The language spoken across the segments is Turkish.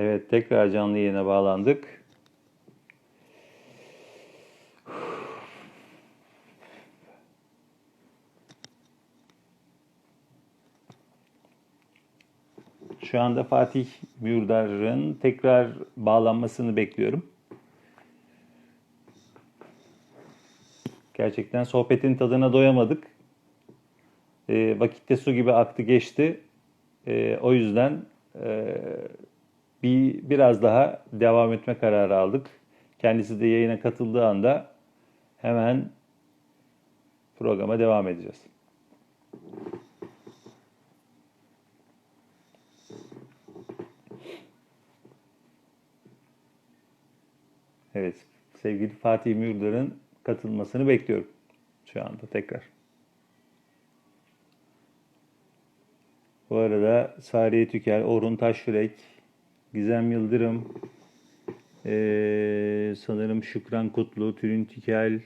Evet, tekrar canlı yayına bağlandık. Şu anda Fatih Mürdar'ın tekrar bağlanmasını bekliyorum. Gerçekten sohbetin tadına doyamadık. E, vakitte su gibi aktı geçti. E, o yüzden e, bir biraz daha devam etme kararı aldık. Kendisi de yayına katıldığı anda hemen programa devam edeceğiz. Evet, sevgili Fatih Mürdür'ün katılmasını bekliyorum şu anda tekrar. Bu arada Sariye Tükel, Orhun Taşyürek, Gizem Yıldırım, ee, sanırım Şükran Kutlu, Tülin Tükel,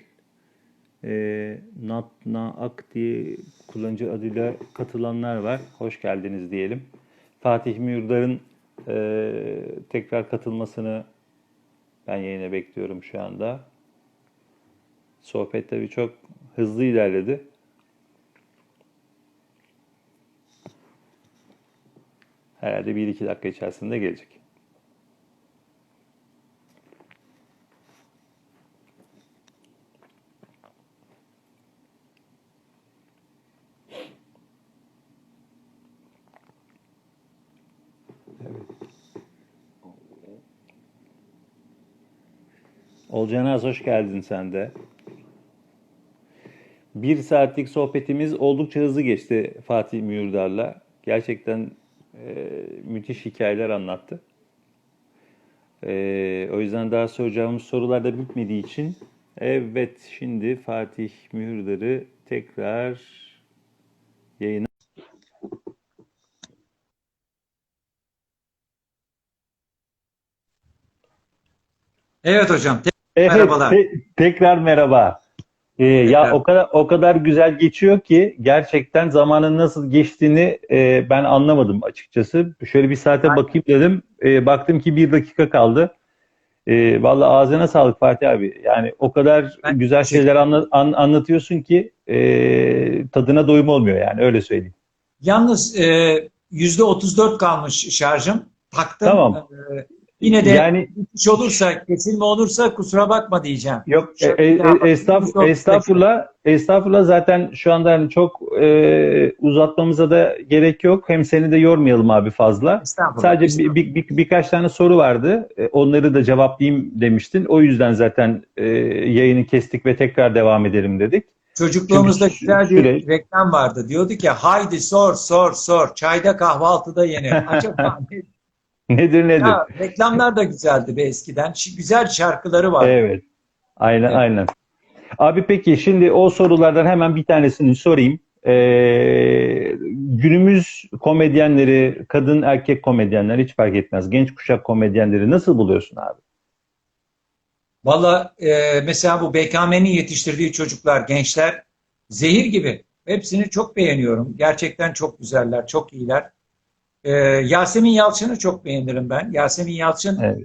ee, Natna Ak diye kullanıcı adıyla katılanlar var. Hoş geldiniz diyelim. Fatih Mürdür'ün ee, tekrar katılmasını ben yayına bekliyorum şu anda. Sohbet tabii çok hızlı ilerledi. Herhalde bir iki dakika içerisinde gelecek. Olcan Az hoş geldin sen de. Bir saatlik sohbetimiz oldukça hızlı geçti Fatih Mühürdar'la. Gerçekten e, müthiş hikayeler anlattı. E, o yüzden daha soracağımız sorular da bitmediği için evet şimdi Fatih Mühürdar'ı tekrar yayına Evet hocam. Te- Evet, Merhabalar. te- tekrar merhaba. Ee, ya o kadar o kadar güzel geçiyor ki gerçekten zamanın nasıl geçtiğini e, ben anlamadım açıkçası. Şöyle bir saate Aynen. bakayım dedim. E, baktım ki bir dakika kaldı. E, vallahi ağzına sağlık Fatih abi. Yani o kadar Ben güzel şeyler anla- an- anlatıyorsun ki e, tadına doyum olmuyor yani öyle söyleyeyim. Yalnız e, yüzde 34 kalmış şarjım. Taktım. Tamam. E, yine de Yani bitiş olursa, kesilme olursa kusura bakma diyeceğim. Yok Şöyle e, e, estağf- estağfurullah estağfurullah zaten şu anda hani çok e, uzatmamıza da gerek yok. Hem seni de yormayalım abi fazla. Estağfurullah. Sadece bir, bir- bir- birkaç tane soru vardı. E, Onları da cevaplayayım demiştin. O yüzden zaten e, yayını kestik ve tekrar devam edelim dedik. Çocukluğumuzda Çünkü güzel bir süre- reklam vardı. Diyordu ki haydi sor sor sor. Çayda kahvaltıda yenir. Acaba? Nedir nedir? Ya, reklamlar da güzeldi be eskiden. Ş- Güzel şarkıları vardı. Evet. Aynen Evet. aynen. Abi peki şimdi o sorulardan hemen bir tanesini sorayım. Ee, günümüz komedyenleri, kadın erkek komedyenler hiç fark etmez. Genç kuşak komedyenleri nasıl buluyorsun abi? Valla e, mesela bu BKM'nin yetiştirdiği çocuklar, gençler zehir gibi. Hepsini çok beğeniyorum. Gerçekten çok güzeller, çok iyiler. E, Yasemin Yalçın'ı çok beğenirim ben. Yasemin Yalçın Evet.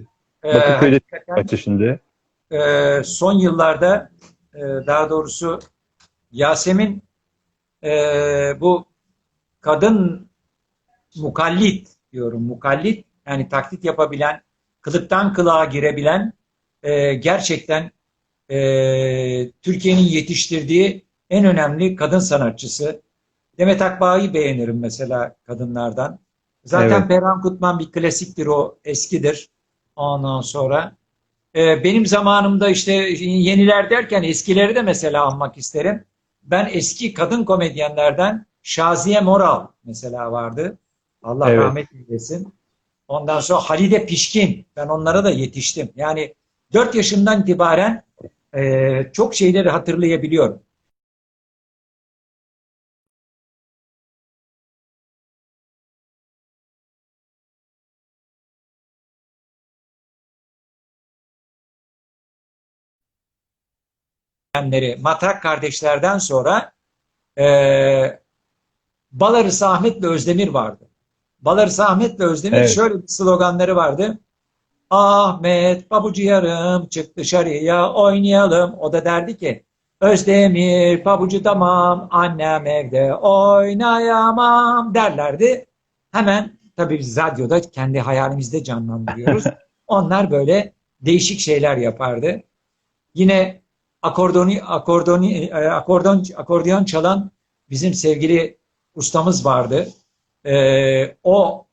e, Bakırköy'de hakikaten kaç yaşında? e, son yıllarda e, daha doğrusu Yasemin e, bu kadın mukallit diyorum mukallit yani taklit yapabilen kılıktan kılığa girebilen e, gerçekten e, Türkiye'nin yetiştirdiği en önemli kadın sanatçısı. Demet Akbağ'ı beğenirim mesela kadınlardan. Zaten Evet. Perihan Kutman bir klasiktir o eskidir. Ondan sonra ee, benim zamanımda işte yeniler derken eskileri de mesela anmak isterim. Ben eski kadın komedyenlerden Şaziye Moral mesela vardı. Allah Evet. rahmet eylesin. Ondan sonra Halide Pişkin. Ben onlara da yetiştim. Yani 4 yaşımdan itibaren e, çok şeyleri hatırlayabiliyorum. Komedyenleri Matrak kardeşlerden sonra e, Balarısı Ahmet ve Özdemir vardı. Balarısı Ahmet ve Özdemir Evet. şöyle bir sloganları vardı. Ahmet pabucu yarım çık dışarıya oynayalım. O da derdi ki Özdemir pabucu tamam annem evde oynayamam derlerdi. Hemen tabii biz radyoda kendi hayalimizde canlandırıyoruz. Onlar böyle değişik şeyler yapardı. Yine akordoni, akordoni, e, akordon, akordeon çalan bizim sevgili ustamız vardı. Ee, o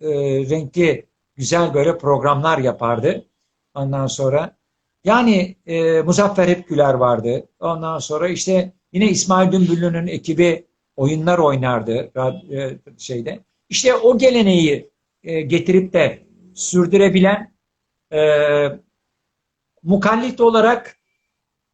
e, renkli güzel böyle programlar yapardı. Ondan sonra yani e, Muzaffer Hepgüler vardı. Ondan sonra işte yine İsmail Dümbüllü'nün ekibi oyunlar oynardı e, şeyde. İşte o geleneği e, getirip de sürdürebilen e, mukallit olarak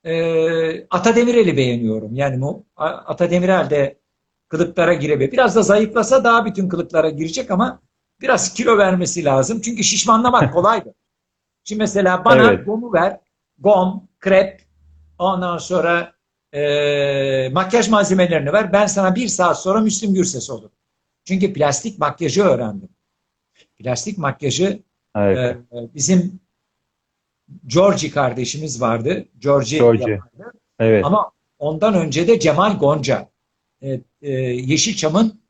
e, Ata Demirel'i beğeniyorum. Yani bu Ata Demirel de kılıklara girebilir. Biraz da zayıflasa daha bütün kılıklara girecek ama biraz kilo vermesi lazım. Çünkü şişmanlamak kolaydı. Şimdi mesela bana Evet. gomu ver, gom, krep, ondan sonra e, makyaj malzemelerini ver. Ben sana bir saat sonra Müslüm Gürses olur. Çünkü plastik makyajı öğrendim. Plastik makyajı Evet. ee, bizim Georgie kardeşimiz vardı. Georgie. yapardı. Evet. Ama ondan önce de Cemal Gonca. E, Yeşilçam'ın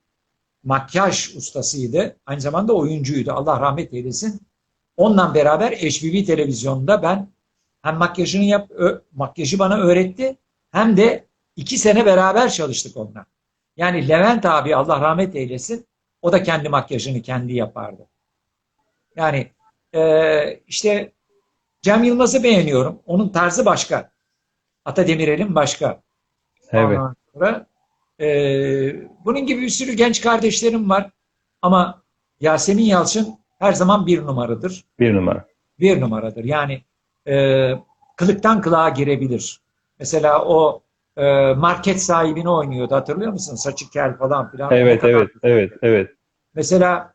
makyaj ustasıydı. Aynı zamanda oyuncuydu. Allah rahmet eylesin. Onunla beraber HBB televizyonunda ben hem makyajını yap, ö- makyajı bana öğretti hem de iki sene beraber çalıştık onunla. Yani Levent abi Allah rahmet eylesin o da kendi makyajını kendi yapardı. Yani e, işte Cem Yılmaz'ı beğeniyorum. Onun tarzı başka. Ata Demirel'in başka. Evet. Ondan sonra, e, bunun gibi bir sürü genç kardeşlerim var. Ama Yasemin Yalçın her zaman bir numaradır. Bir numara. Bir numaradır. Yani e, kılıktan kılığa girebilir. Mesela o e, market sahibini oynuyordu. Hatırlıyor musun? Saçı kel falan filan. Evet, evet, evet, evet. Mesela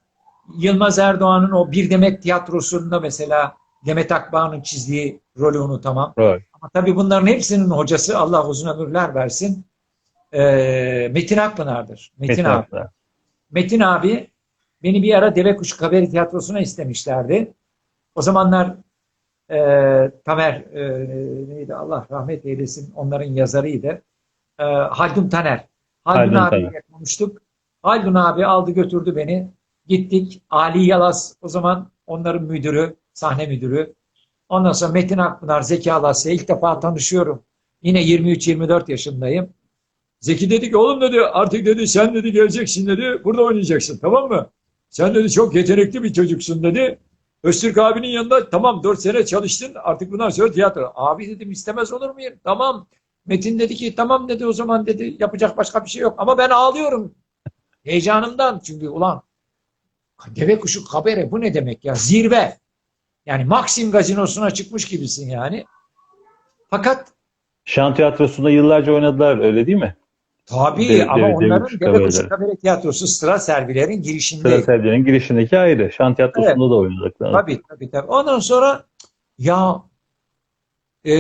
Yılmaz Erdoğan'ın o Bir Demet tiyatrosunda mesela Demet Akbağ'ın çizdiği rolü unutamam. Rol. Ama tabii bunların hepsinin hocası Allah uzun ömürler versin. Ee, Metin Akpınar'dır. Metin, Metin abi. Akpınar. Metin abi beni bir ara Deve Kuşu Kaberi Tiyatrosu'na istemişlerdi. O zamanlar e, Tamer e, neydi Allah rahmet eylesin onların yazarıydı. E, Haldun Taner. Haldun, Haldun abiyle konuştuk. Haldun abi aldı götürdü beni. Gittik. Ali Yalas o zaman onların müdürü, sahne müdürü. Ondan sonra Metin Akpınar, Zeki Alasya ilk defa tanışıyorum. Yine 23-24 yaşındayım. Zeki dedi ki oğlum dedi artık dedi sen dedi geleceksin dedi burada oynayacaksın tamam mı? Sen dedi çok yetenekli bir çocuksun dedi. Öztürk abinin yanında tamam 4 sene çalıştın artık bundan sonra tiyatro. Abi dedim istemez olur muyum? Tamam. Metin dedi ki tamam dedi o zaman dedi yapacak başka bir şey yok. Ama ben ağlıyorum. Heyecanımdan çünkü ulan deve kuşu kabere bu ne demek ya zirve. Yani Maxim gazinosuna çıkmış gibisin yani. Fakat Şan tiyatrosunda yıllarca oynadılar öyle değil mi? tabii Deve- ama deve onların kuşu kabere tiyatrosu sıra servilerin Sıra girişindeydi. Serdi'nin girişindeki ayrı. Şan tiyatrosunda da oynadılar. Tabii tabii tabii. Ondan sonra ya e,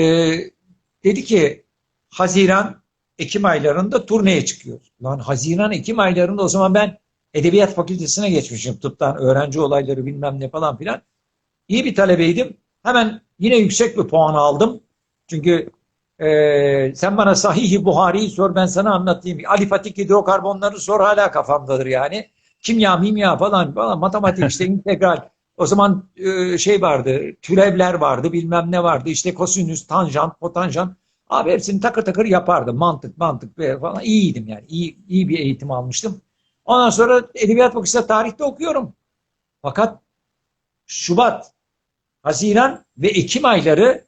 dedi ki Haziran Ekim aylarında turneye çıkıyor. Lan Haziran Ekim aylarında o zaman ben Edebiyat Fakültesine geçmişim. Tıptan öğrenci olayları bilmem ne falan filan. İyi bir talebeydim. Hemen yine yüksek bir puan aldım. Çünkü e, sen bana Sahih-i Buhari'yi sor ben sana anlatayım. Alifatik hidrokarbonları sor hala kafamdadır yani. Kimya, mimya falan falan matematik işte integral. O zaman e, şey vardı, türevler vardı, bilmem ne vardı. İşte kosinüs, tanjant, potanjant. Abi hepsini takır takır yapardım. Mantık, mantık ve falan. İyiydim yani. İyi, iyi bir eğitim almıştım. Ondan sonra Edebiyat Fakültesi tarihte okuyorum. Fakat Şubat, Haziran ve Ekim ayları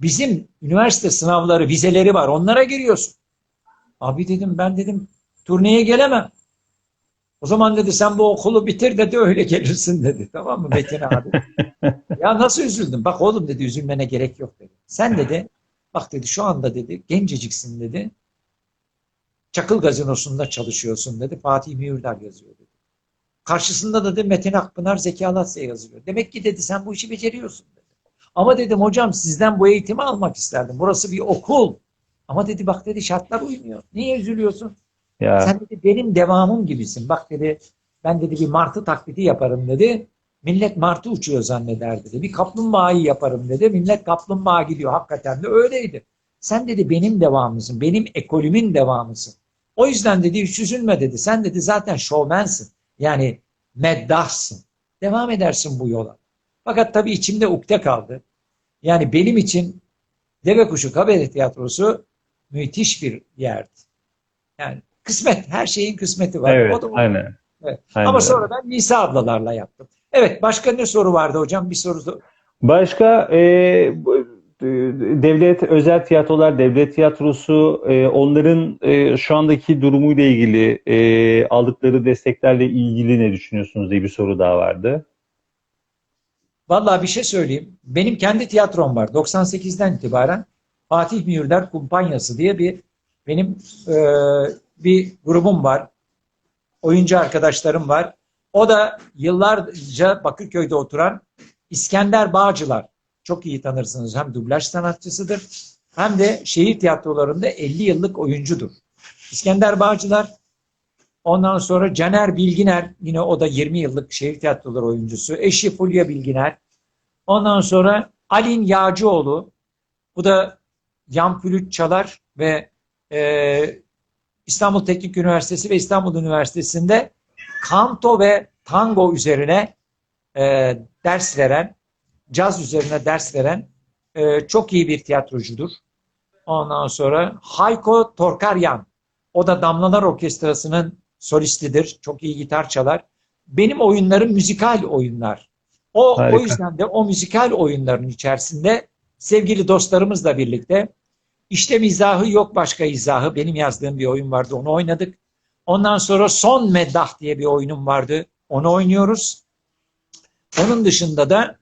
bizim üniversite sınavları, vizeleri var. Onlara giriyorsun. Abi dedim ben dedim turneye gelemem. O zaman dedi sen bu okulu bitir dedi öyle gelirsin dedi. Tamam mı Metin abi? ya nasıl üzüldüm? Bak oğlum dedi üzülmene gerek yok dedi. Sen dedi bak dedi şu anda dedi genceciksin dedi. Çakıl gazinosunda çalışıyorsun dedi. Fatih Mühürdar yazıyor dedi. Karşısında da dedi Metin Akpınar Zeki Alasya yazıyor. Demek ki dedi sen bu işi beceriyorsun dedi. Ama dedim hocam sizden bu eğitimi almak isterdim. Burası bir okul. Ama dedi bak dedi şartlar uymuyor. Niye üzülüyorsun? Ya Sen dedi benim devamım gibisin. Bak dedi Ben dedi bir martı taklidi yaparım dedi. Millet martı uçuyor zanneder dedi. Bir kaplumbağayı yaparım dedi. Millet kaplumbağa gidiyor. Hakikaten de öyleydi. Sen dedi benim devamımsın. Benim ekolümün devamısın. O yüzden dedi hiç üzülme dedi. Sen dedi zaten şovmensin. Yani meddahsın. Devam edersin bu yola. Fakat tabii içimde ukde kaldı. Yani benim için Deve Kuşu Kabare Tiyatrosu müthiş bir yerdi. Yani kısmet, her şeyin kısmeti var. Evet, O da o. aynen. Evet. Aynen Ama sonra ben Nisa ablalarla yaptım. Evet, başka ne soru vardı hocam? Bir soru Başka e, devlet, özel tiyatrolar, devlet tiyatrosu e, onların e, şu andaki durumuyla ilgili e, aldıkları desteklerle ilgili ne düşünüyorsunuz diye bir soru daha vardı. Vallahi bir şey söyleyeyim. Benim kendi tiyatrom var. 98'den itibaren Fatih Mühürler Kumpanyası diye bir benim e, bir grubum var. Oyuncu arkadaşlarım var. O da yıllarca Bakırköy'de oturan İskender Bağcılar. Çok iyi tanırsınız. Hem dublaj sanatçısıdır hem de şehir tiyatrolarında 50 yıllık oyuncudur. İskender Bağcılar Ondan sonra Caner Bilginer yine o da 20 yıllık şehir tiyatroları oyuncusu. Eşi Fulya Bilginer. Ondan sonra Alin Yağcıoğlu. Bu da yan flüt çalar ve e, İstanbul Teknik Üniversitesi ve İstanbul Üniversitesi'nde kanto ve tango üzerine e, ders veren, caz üzerine ders veren e, çok iyi bir tiyatrocudur. Ondan sonra Hayko Torkaryan. O da Damlalar Orkestrası'nın solistidir. Çok iyi gitar çalar. Benim oyunlarım müzikal oyunlar. O, Harika. o yüzden de o müzikal oyunların içerisinde sevgili dostlarımızla birlikte işte mizahı yok başka izahı. Benim yazdığım bir oyun vardı. Onu oynadık. Ondan sonra Son Meddah diye bir oyunum vardı. Onu oynuyoruz. Onun dışında da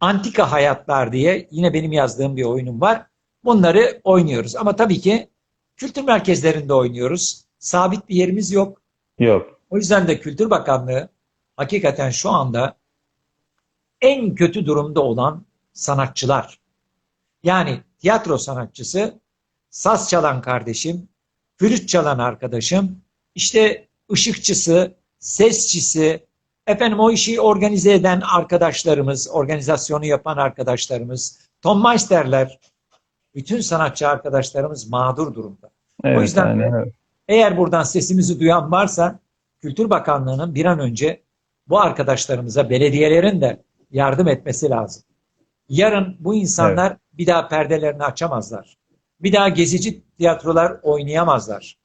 Antika Hayatlar diye yine benim yazdığım bir oyunum var. Bunları oynuyoruz. Ama tabii ki kültür merkezlerinde oynuyoruz. Sabit bir yerimiz yok. Yok. O yüzden de Kültür Bakanlığı hakikaten şu anda en kötü durumda olan sanatçılar. Yani tiyatro sanatçısı, saz çalan kardeşim, flüt çalan arkadaşım, işte ışıkçısı, sesçisi, efendim o işi organize eden arkadaşlarımız, organizasyonu yapan arkadaşlarımız, Tom Meister'ler, bütün sanatçı arkadaşlarımız mağdur durumda. Evet, yüzden de- aynen öyle. Eğer buradan sesimizi duyan varsa Kültür Bakanlığı'nın bir an önce bu arkadaşlarımıza belediyelerin de yardım etmesi lazım. Yarın bu insanlar bir daha perdelerini açamazlar. Bir daha gezici tiyatrolar oynayamazlar.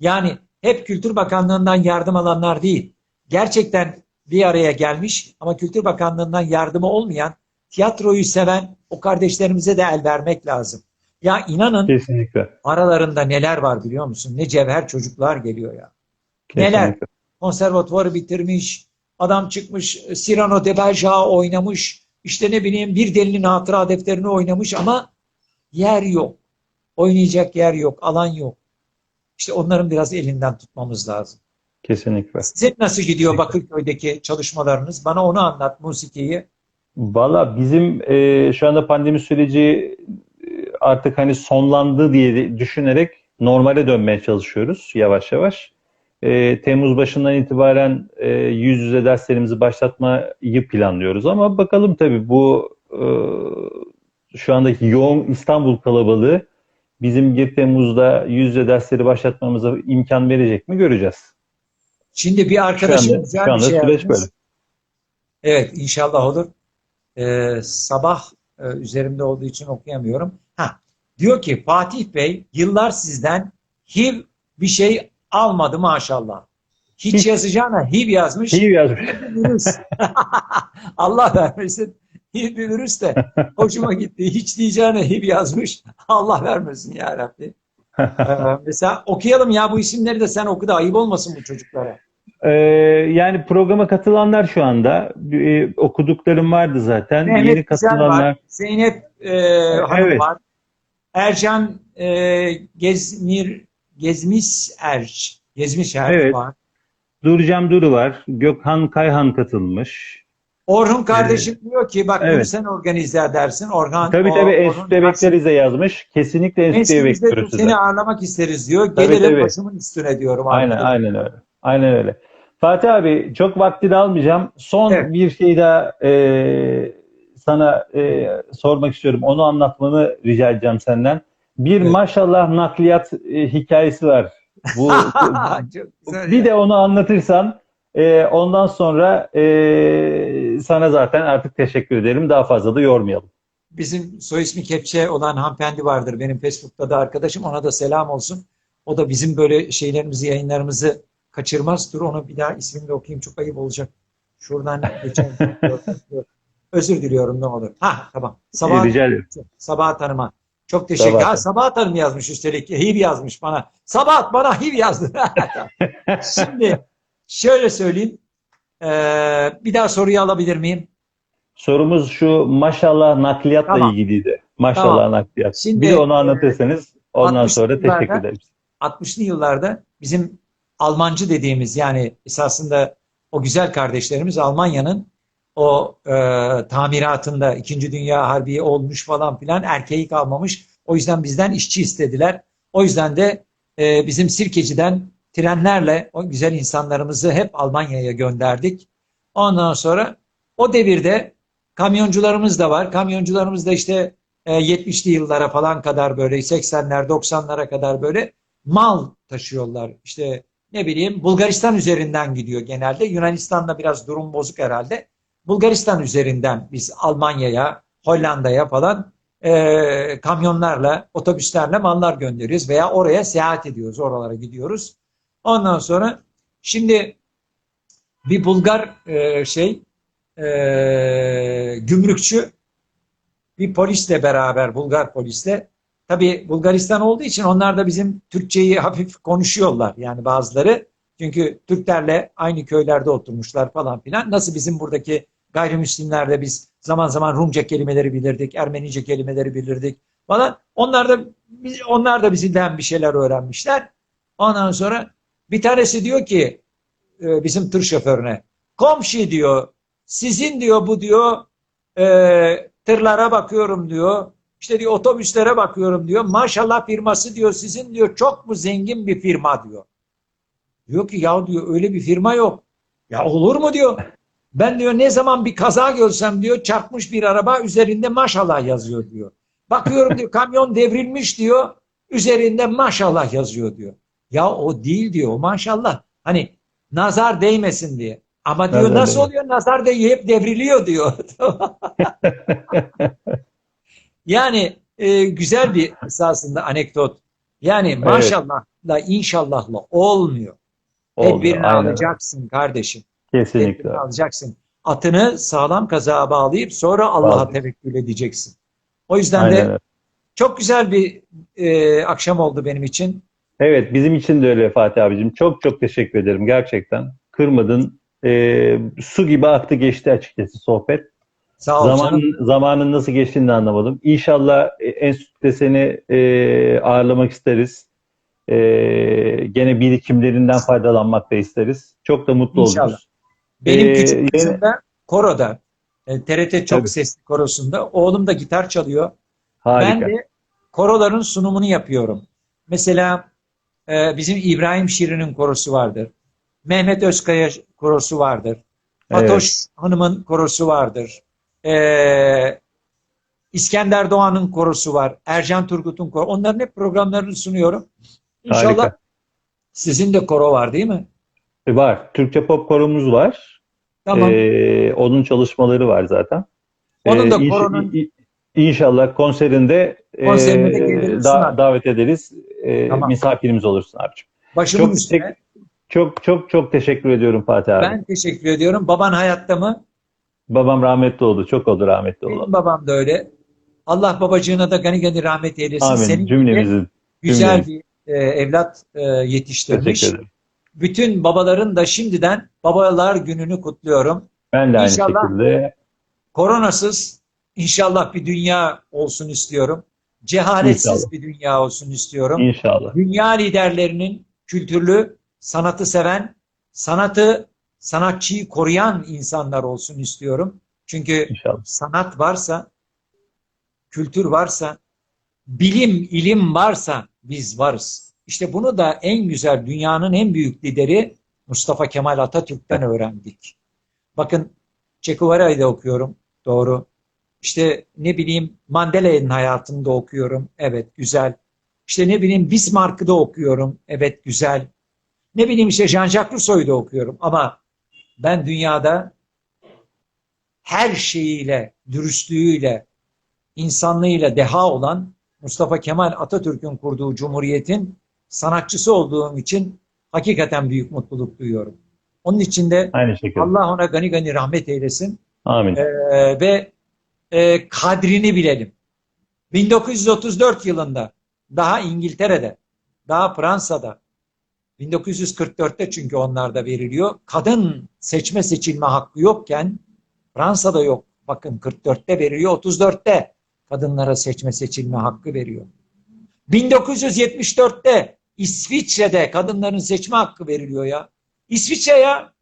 Yani hep Kültür Bakanlığı'ndan yardım alanlar değil. Gerçekten bir araya gelmiş ama Kültür Bakanlığı'ndan yardımı olmayan tiyatroyu seven o kardeşlerimize de el vermek lazım. Ya inanın Kesinlikle. aralarında neler var biliyor musun? Ne cevher çocuklar geliyor ya. Neler? Kesinlikle. Konservatuvarı bitirmiş, adam çıkmış Cyrano de Bergerac oynamış, işte ne bileyim bir delinin hatıra defterini oynamış ama yer yok. Oynayacak yer yok, alan yok. İşte onların biraz elinden tutmamız lazım. Kesinlikle. Sizin nasıl gidiyor Bakırköy'deki çalışmalarınız? Bana onu anlat, musikiyi. Valla bizim e, şu anda pandemi süreci e, artık hani sonlandı diye düşünerek normale dönmeye çalışıyoruz yavaş yavaş. E, Temmuz başından itibaren e, yüz yüze derslerimizi başlatmayı planlıyoruz ama bakalım tabii bu e, şu andaki yoğun İstanbul kalabalığı bizim 1 Temmuz'da yüz yüze dersleri başlatmamıza imkan verecek mi göreceğiz. Şimdi bir arkadaşım anda, güzel bir şey yapmış. böyle. Evet inşallah olur. Ee, sabah e, üzerimde olduğu için okuyamıyorum. Ha, diyor ki Fatih Bey yıllar sizden HIV bir şey almadı maşallah. Hiç Hiç. yazacağına HIV yazmış. İyi yazmış. virüs. Allah vermesin. HIV bir virüs de hoşuma gitti. Hiç diyeceğine HIV yazmış. Allah vermesin ya Rabbi. Ee, mesela okuyalım ya bu isimleri de sen oku da ayıp olmasın bu çocuklara. Ee, yani programa katılanlar şu anda e, okuduklarım vardı zaten. Mehmet Yeni katılanlar var. Zeynep e, Hanım Evet. var. Ercan e, Gezmir Gezmiş Erç Gezmiş Erç Evet. var. Durcem Duru var. Gökhan Kayhan katılmış. Orhun kardeşim diyor ki bak Evet. sen organize edersin. Orhan, Tabii o- tabii enstitüde bekleriz de yazmış. Kesinlikle enstitüye bekliyoruz seni ağırlamak isteriz diyor. Tabii, Gelirim tabii. başımın üstüne diyorum. Aynen aynen öyle. Aynen öyle. Fatih abi çok vaktini almayacağım. Son Evet. bir şey daha e, sana e, sormak istiyorum. Onu anlatmanı rica edeceğim senden. Bir Evet. maşallah nakliyat e, hikayesi var. Bu bir ya. de onu anlatırsan e, ondan sonra e, sana zaten artık teşekkür ederim. Daha fazla da yormayalım. Bizim soy ismi Kepçe olan hanımefendi vardır. Benim Facebook'ta da arkadaşım. Ona da selam olsun. O da bizim böyle şeylerimizi, yayınlarımızı kaçırmaz. Dur onu bir daha ismini de okuyayım. Çok ayıp olacak. Şuradan geçen Özür diliyorum ne olur. Ha tamam. Sabah. Sabah Hanım'a. Çok teşekkür Sabahat Ha, Hanım. Sabah Hanım yazmış üstelik. HIV yazmış bana. Sabah bana HIV yazdı. Şimdi şöyle söyleyeyim. Ee, bir daha soruyu alabilir miyim? Sorumuz şu maşallah nakliyatla Tamam. ilgiliydi. Maşallah Tamam. nakliyat. Şimdi, bir onu anlatırsanız ondan 60'lı sonra teşekkür ederim. 60'lı yıllarda bizim Almancı dediğimiz yani esasında o güzel kardeşlerimiz Almanya'nın o e, tamiratında İkinci Dünya Harbi olmuş falan filan erkeği kalmamış. O yüzden bizden işçi istediler. O yüzden de e, bizim Sirkeci'den trenlerle o güzel insanlarımızı hep Almanya'ya gönderdik. Ondan sonra o devirde kamyoncularımız da var. Kamyoncularımız da işte e, 70'li yıllara falan kadar böyle 80'ler 90'lara kadar böyle mal taşıyorlar. İşte ne bileyim Bulgaristan üzerinden gidiyor genelde. Yunanistan'da biraz durum bozuk herhalde. Bulgaristan üzerinden biz Almanya'ya, Hollanda'ya falan e, kamyonlarla, otobüslerle mallar gönderiyoruz veya oraya seyahat ediyoruz, oralara gidiyoruz. Ondan sonra şimdi bir Bulgar e, şey e, gümrükçü bir polisle beraber, Bulgar polisle Tabii Bulgaristan olduğu için onlar da bizim Türkçeyi hafif konuşuyorlar yani bazıları. Çünkü Türklerle aynı köylerde oturmuşlar falan filan. Nasıl bizim buradaki gayrimüslimlerde biz zaman zaman Rumca kelimeleri bilirdik, Ermenice kelimeleri bilirdik falan. Onlar da onlar da bizden bir şeyler öğrenmişler. Ondan sonra bir tanesi diyor ki e, bizim tır şoförüne komşu diyor sizin diyor bu diyor e, tırlara bakıyorum diyor işte diyor otobüslere bakıyorum diyor. Maşallah firması diyor sizin diyor çok mu zengin bir firma diyor. Diyor ki ya diyor öyle bir firma yok. Ya olur mu diyor. Ben diyor ne zaman bir kaza görsem diyor çarpmış bir araba üzerinde maşallah yazıyor diyor. Bakıyorum diyor kamyon devrilmiş diyor üzerinde maşallah yazıyor diyor. Ya o değil diyor o maşallah. Hani nazar değmesin diye. Ama diyor Nazar nasıl değmesin. oluyor nazar değiyor hep devriliyor diyor. Yani e, güzel bir esasında anekdot. Yani maşallahla inşallahla olmuyor. Olmuyor, Tedbirini aynen. alacaksın kardeşim. Kesinlikle. Tedbirini alacaksın. Atını sağlam kazağa bağlayıp sonra Allah'a tevekkül edeceksin. O yüzden Aynen de çok güzel bir e, akşam oldu benim için. Evet bizim için de öyle Fatih abicim. Çok çok teşekkür ederim gerçekten. Kırmadın. Ee, su gibi aktı geçti açıkçası sohbet. Sağ ol canım. Zamanın, nasıl geçtiğini de anlamadım. İnşallah e, enstitüde seni e, ağırlamak isteriz. E, gene birikimlerinden faydalanmak da isteriz. Çok da mutlu İnşallah. oluruz. Benim Ee, küçük kızım da koroda. E, TRT çok Tabii. sesli korosunda. Oğlum da gitar çalıyor. Harika. Ben de koroların sunumunu yapıyorum. Mesela e, bizim İbrahim Şirin'in korosu vardır. Mehmet Özkaya korosu vardır. Fatoş Hanım'ın korosu vardır. E, İskender Doğan'ın korosu var. Ercan Turgut'un korosu. Onların hep programlarını sunuyorum. İnşallah Harika. sizin de koro var değil mi? E, Var. Türkçe pop koromuz var. Tamam. E, onun çalışmaları var zaten. Onun da inş- koronun- i- İnşallah konserinde, e, da- davet ederiz. E, Tamam. Misafirimiz olursun abicim. Başımın Çok, üstüne. çok çok çok teşekkür ediyorum Fatih abi. Ben teşekkür ediyorum. Baban hayatta mı? Babam rahmetli oldu. Çok oldu rahmetli oldu. Benim babam da öyle. Allah babacığına da gani gani rahmet eylesin. Amin. Senin gibi Cümlemizin. güzel cümlemiz. bir e, evlat e, yetiştirmiş. Bütün babaların da şimdiden babalar gününü kutluyorum. Ben de aynı İnşallah. şekilde. Koronasız inşallah bir dünya olsun istiyorum. Cehaletsiz İnşallah. bir dünya olsun istiyorum. İnşallah. Dünya liderlerinin kültürlü, sanatı seven, sanatı, sanatçıyı koruyan insanlar olsun istiyorum. Çünkü İnşallah. sanat varsa, kültür varsa, bilim, ilim varsa biz varız. İşte bunu da en güzel dünyanın en büyük lideri Mustafa Kemal Atatürk'ten öğrendik. Bakın Che Guevara'yı da okuyorum. Doğru. İşte ne bileyim Mandela'nın hayatını da okuyorum. Evet güzel. İşte ne bileyim Bismarck'ı da okuyorum. Evet güzel. Ne bileyim işte Jean-Jacques Rousseau'yu da okuyorum. Ama ben dünyada her şeyiyle, dürüstlüğüyle, insanlığıyla deha olan Mustafa Kemal Atatürk'ün kurduğu cumhuriyetin sanatçısı olduğum için hakikaten büyük mutluluk duyuyorum. Onun için de Aynı şekilde. Allah ona gani gani rahmet eylesin Amin. Ee, ve e, kadrini bilelim. 1934 yılında daha İngiltere'de, daha Fransa'da, 1944'te çünkü onlarda veriliyor. Kadın seçme seçilme hakkı yokken Fransa'da yok. Bakın 44'te veriliyor, 34'te kadınlara seçme seçilme hakkı veriyor. 1974'te İsviçre'de kadınların seçme hakkı veriliyor ya. İsviçre ya.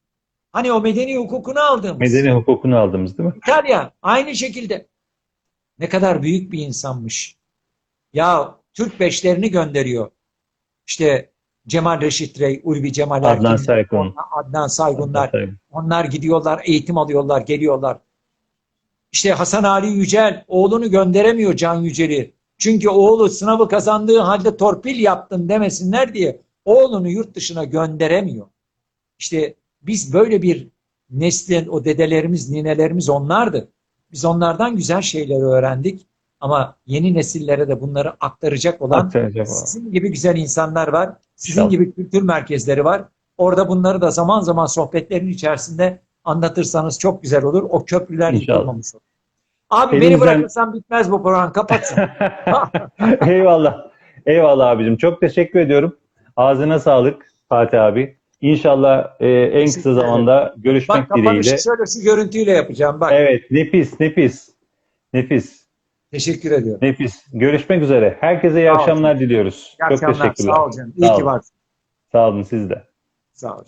Hani o medeni hukukunu aldığımız. Medeni hukukunu aldığımız değil mi? İtalya aynı şekilde. Ne kadar büyük bir insanmış. Ya Türk beşlerini gönderiyor. İşte Cemal Reşit Rey, Ulvi Cemal Adnan Erkin, Saygun. Adnan Saygunlar. Onlar gidiyorlar, eğitim alıyorlar, geliyorlar. İşte Hasan Ali Yücel oğlunu gönderemiyor Can Yücel'i. Çünkü oğlu sınavı kazandığı halde torpil yaptın demesinler diye oğlunu yurt dışına gönderemiyor. İşte biz böyle bir neslin o dedelerimiz, ninelerimiz onlardı. Biz onlardan güzel şeyleri öğrendik ama yeni nesillere de bunları aktaracak olan Aktaracak sizin gibi güzel insanlar var. Sizin İnşallah. gibi kültür merkezleri var. Orada bunları da zaman zaman sohbetlerin içerisinde anlatırsanız çok güzel olur. O köprüler İnşallah. yıkılmamış olur. Abi beni Elimizden- bırakırsan bitmez bu program. Kapatsın. Eyvallah. Eyvallah abicim. Çok teşekkür ediyorum. Ağzına sağlık Fatih abi. İnşallah e, en kısa zamanda görüşmek Bak kapanışı dileğiyle. şöyle şu görüntüyle yapacağım. Bak. Evet, nefis, nefis. Nefis, Teşekkür ediyorum. nefis. Görüşmek üzere. Herkese iyi Sağ akşamlar diliyoruz. İyi Çok akşamlar. teşekkürler. Sağ ol canım. İyi Sağ ki olun. varsın. Sağ olun siz de. Sağ ol.